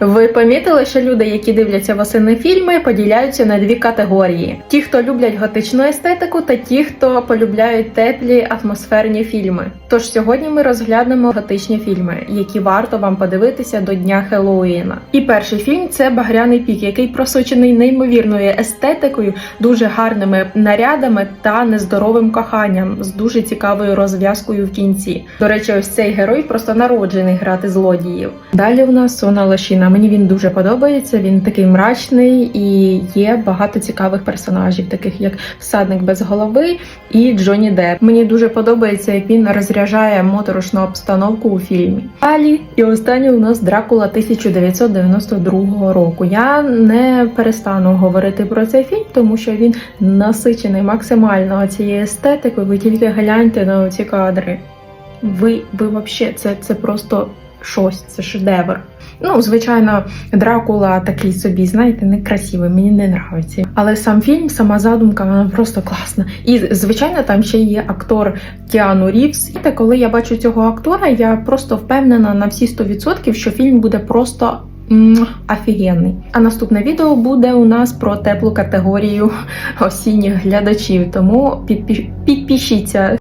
Ви помітили, що люди, які дивляться восени фільми, поділяються на дві категорії: ті, хто люблять готичну естетику, та ті, хто полюбляють теплі атмосферні фільми. Тож сьогодні ми розглянемо готичні фільми, які варто вам подивитися до дня Хеллоуіна. І перший фільм це Багряний пік, який просочений неймовірною естетикою, дуже гарними нарядами та нездоровим коханням з дуже цікавою розв'язкою в кінці. До речі, ось цей герой просто народжений грати злодіїв. Далі у нас Сона Лошіна. Мені він дуже подобається. Він такий мрачний і є багато цікавих персонажів, таких як всадник без голови і Джонні Депп. Мені дуже подобається, як він розряджає моторошну обстановку у фільмі. Далі і останній у нас Дракула 1992 року. Я не перестану говорити про цей фільм, тому що він насичений максимально цією естетикою. Ви тільки гляньте на ці кадри. Ви, ви вообще, це, це просто щось, це шедевр. Ну, звичайно, Дракула такий собі, знаєте, некрасивий, мені не нравиться. Але сам фільм, сама задумка, вона просто класна. І звичайно, там ще є актор Кіану Рівс. І коли я бачу цього актора, я просто впевнена на всі 100%, що фільм буде просто. Офігенний. А наступне відео буде у нас про теплу категорію осінніх глядачів. Тому підпі- підпишіться